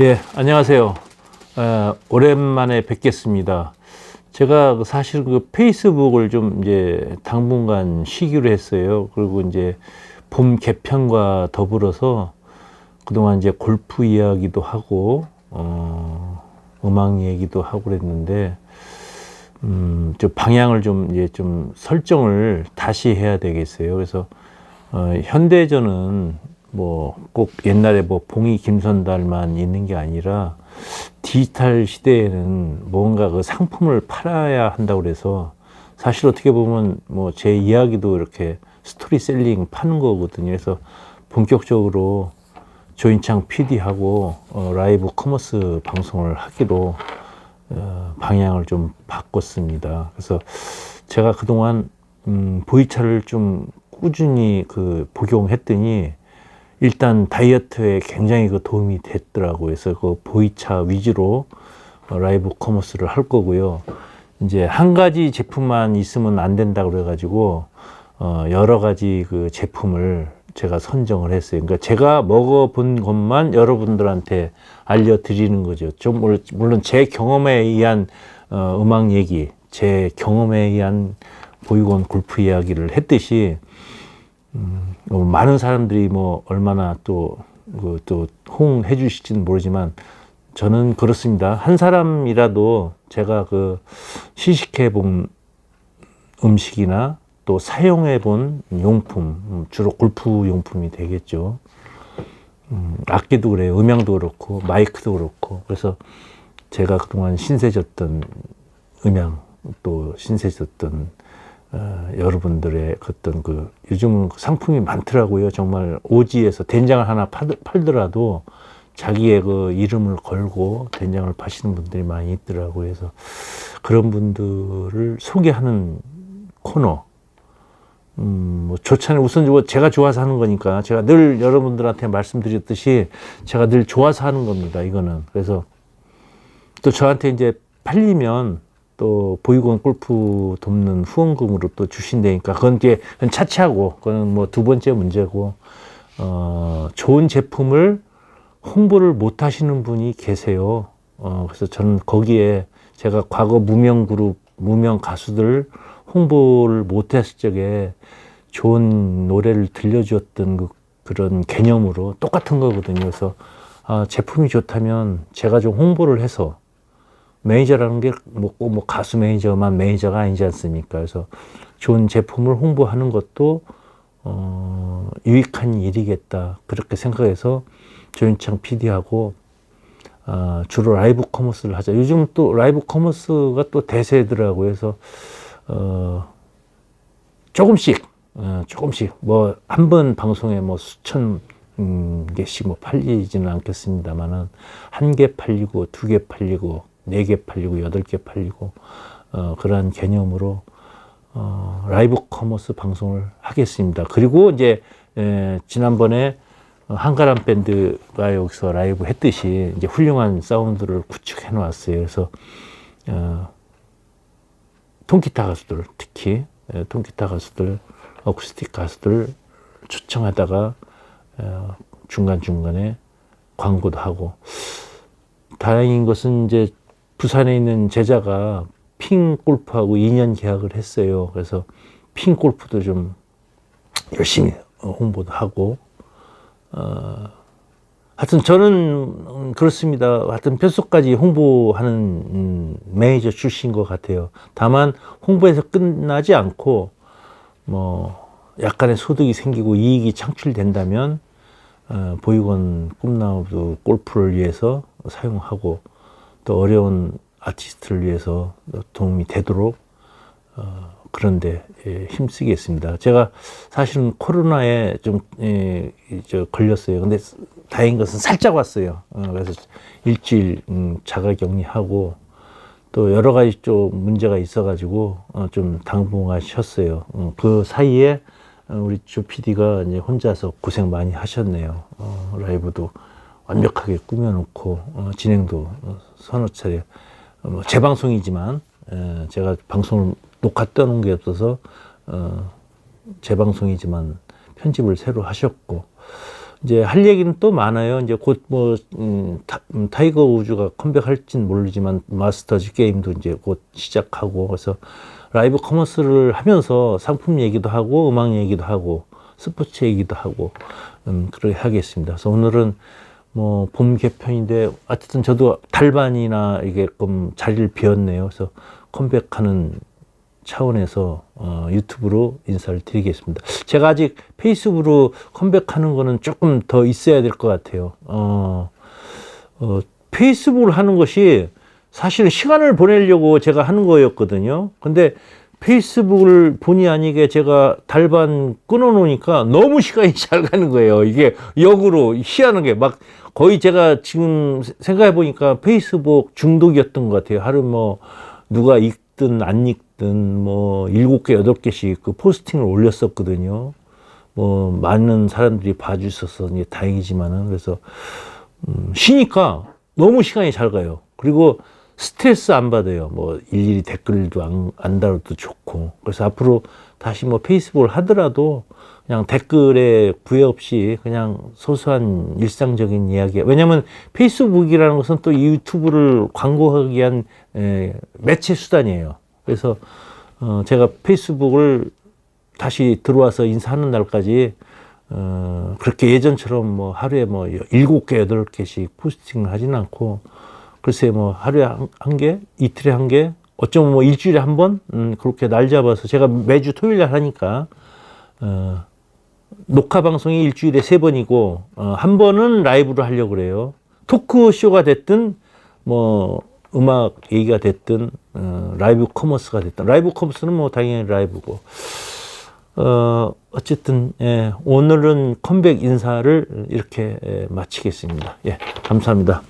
예, 안녕하세요. 어, 오랜만에 뵙겠습니다. 제가 그 사실 그 페이스북을 좀 이제 당분간 쉬기로 했어요. 그리고 이제 봄 개편과 더불어서 그동안 이제 골프 이야기도 하고, 어, 음악 얘기도 하고 그랬는데, 음, 저 방향을 좀 이제 좀 설정을 다시 해야 되겠어요. 그래서, 어, 현대전은 뭐 꼭 옛날에 뭐 봉이 김선달만 있는 게 아니라 디지털 시대에는 뭔가 그 상품을 팔아야 한다고 그래서 사실 어떻게 보면 뭐 제 이야기도 이렇게 스토리셀링 파는 거거든요. 그래서 본격적으로 조인창 PD하고 어, 라이브 커머스 방송을 하기로 어, 방향을 좀 바꿨습니다. 그래서 제가 그동안 음, 보이차를 좀 꾸준히 그 복용했더니 일단 다이어트에 굉장히 그 도움이 됐더라고요. 그래서 그 보이차 위주로 어, 라이브 커머스를 할 거고요. 이제 한 가지 제품만 있으면 안 된다 그래가지고 어, 여러 가지 그 제품을 제가 선정을 했어요. 그러니까 제가 먹어본 것만 여러분들한테 알려드리는 거죠. 좀 물- 물론 제 경험에 의한 어, 음악 얘기, 제 경험에 의한 보이건 골프 이야기를 했듯이 어, 많은 사람들이 뭐 얼마나 또, 그, 또 호응해 주실지는 모르지만 저는 그렇습니다. 한 사람이라도 제가 그 시식해 본 음식이나 또 사용해 본 용품, 음, 주로 골프 용품이 되겠죠. 음, 악기도 그래요. 음향도 그렇고, 마이크도 그렇고. 그래서 제가 그동안 신세졌던 음향, 또 신세졌던 어, 여러분들의 어떤 그 요즘은 그 상품이 많더라고요. 정말 오지에서 된장을 하나 팔, 팔더라도 자기의 그 이름을 걸고 된장을 파시는 분들이 많이 있더라고요. 그래서 그런 분들을 소개하는 코너. 음, 뭐 좋잖아요. 우선 뭐 제가 좋아서 하는 거니까 제가 늘 여러분들한테 말씀드렸듯이 제가 늘 좋아서 하는 겁니다. 이거는. 그래서 또 저한테 이제 팔리면 또 보육원 골프 돕는 후원금으로 또 주신다니까 그건 이제 그건 차치하고 그거는 뭐 두 번째 문제고 어 좋은 제품을 홍보를 못 하시는 분이 계세요. 어 그래서 저는 거기에 제가 과거 무명 그룹 무명 가수들 홍보를 못 했을 적에 좋은 노래를 들려주었던 그 그런 개념으로 똑같은 거거든요. 그래서 아, 제품이 좋다면 제가 좀 홍보를 해서 매니저라는 게뭐 꼭뭐 가수 매니저만 매니저가 아니지 않습니까? 그래서 좋은 제품을 홍보하는 것도 어, 유익한 일이겠다 그렇게 생각해서 조윤창 PD하고 어, 주로 라이브 커머스를 하자. 요즘 또 라이브 커머스가 또 대세더라고요. 그래서 어, 조금씩 어, 조금씩 뭐 한 번 방송에 뭐 수천 음, 개씩 뭐 팔리지는 않겠습니다만은 한 개 팔리고 두 개 팔리고 네 개 팔리고 여덟 개 팔리고 어, 그러한 개념으로 어, 라이브 커머스 방송을 하겠습니다. 그리고 이제 에, 지난번에 어, 한가람 밴드가 여기서 라이브 했듯이 이제 훌륭한 사운드를 구축해 놓았어요. 그래서 어, 통기타 가수들 특히 에, 통기타 가수들 어쿠스틱 가수들 초청하다가 어, 중간 중간에 광고도 하고 다행인 것은 이제 부산에 있는 제자가 핑 골프하고 2년 계약을 했어요. 그래서 핑 골프도 좀 열심히 어, 홍보도 하고 어, 하여튼 저는 음, 그렇습니다. 하여튼 뼛속까지 홍보하는 음, 매니저 출신 것 같아요. 다만 홍보에서 끝나지 않고 뭐 약간의 소득이 생기고 이익이 창출된다면 어, 보육원 꿈나무도 골프를 위해서 사용하고 또 어려운 아티스트를 위해서 도움이 되도록 어, 그런데 예, 힘쓰겠습니다. 제가 사실은 코로나에 좀 예, 저 걸렸어요. 근데 다행인 것은 살짝 왔어요. 어, 그래서 일주일 음, 자가격리하고 또 여러 가지 좀 문제가 있어가지고 어, 좀 당분간 쉬었어요. 어, 그 사이에 어, 우리 조 PD가 이제 혼자서 고생 많이 하셨네요. 어, 라이브도 완벽하게 꾸며놓고 어, 진행도 어, 서너 차례 어, 뭐 재방송이지만 에, 제가 방송을 녹화 떠놓은 게 없어서 어, 재방송이지만 편집을 새로 하셨고 이제 할 얘기는 또 많아요. 이제 곧뭐 음, 타, 음, 타이거 우즈가 컴백할진 모르지만 마스터즈 게임도 이제 곧 시작하고 그래서 라이브 커머스를 하면서 상품 얘기도 하고 음악 얘기도 하고 스포츠 얘기도 하고 음, 그렇게 하겠습니다. 그래서 오늘은 뭐 봄 개편인데 어쨌든 저도 달반이나 이게 좀 자리를 비웠네요. 그래서 컴백하는 차원에서 어, 유튜브로 인사를 드리겠습니다. 제가 아직 페이스북으로 컴백하는 거는 조금 더 있어야 될 것 같아요. 어, 어, 페이스북을 하는 것이 사실은 시간을 보내려고 제가 하는 거였거든요. 근데 페이스북을 본의 아니게 제가 달반 끊어놓으니까 너무 시간이 잘 가는 거예요. 이게 역으로 희한한 게 막 거의 제가 지금 생각해 보니까 페이스북 중독이었던 것 같아요. 하루 뭐 누가 읽든 안 읽든 뭐 일곱 개 여덟 개씩 그 포스팅을 올렸었거든요. 뭐 많은 사람들이 봐주셔서 이제 다행이지만은 그래서 음, 쉬니까 너무 시간이 잘 가요. 그리고 스트레스 안 받아요. 뭐 일일이 댓글도 안, 안 달아도 좋고. 그래서 앞으로 다시 뭐 페이스북을 하더라도 그냥 댓글에 구애 없이 그냥 소소한 일상적인 이야기. 왜냐면 페이스북이라는 것은 또 유튜브를 광고하기 위한 에, 매체 수단이에요. 그래서 어, 제가 페이스북을 다시 들어와서 인사하는 날까지 어, 그렇게 예전처럼 뭐 하루에 뭐 일곱 개, 여덟 개씩 포스팅을 하진 않고 글쎄 뭐 하루에 한, 한 개, 이틀에 한 개, 어쩌면 뭐 일주일에 한 번, 음, 그렇게 날 잡아서 제가 매주 토요일 날 하니까, 어, 녹화 방송이 일주일에 세 번이고, 어, 한 번은 라이브로 하려고 그래요. 토크쇼가 됐든, 뭐, 음악 얘기가 됐든, 어, 라이브 커머스가 됐든, 라이브 커머스는 뭐 당연히 라이브고, 어, 어쨌든, 예, 오늘은 컴백 인사를 이렇게 예, 마치겠습니다. 예, 감사합니다.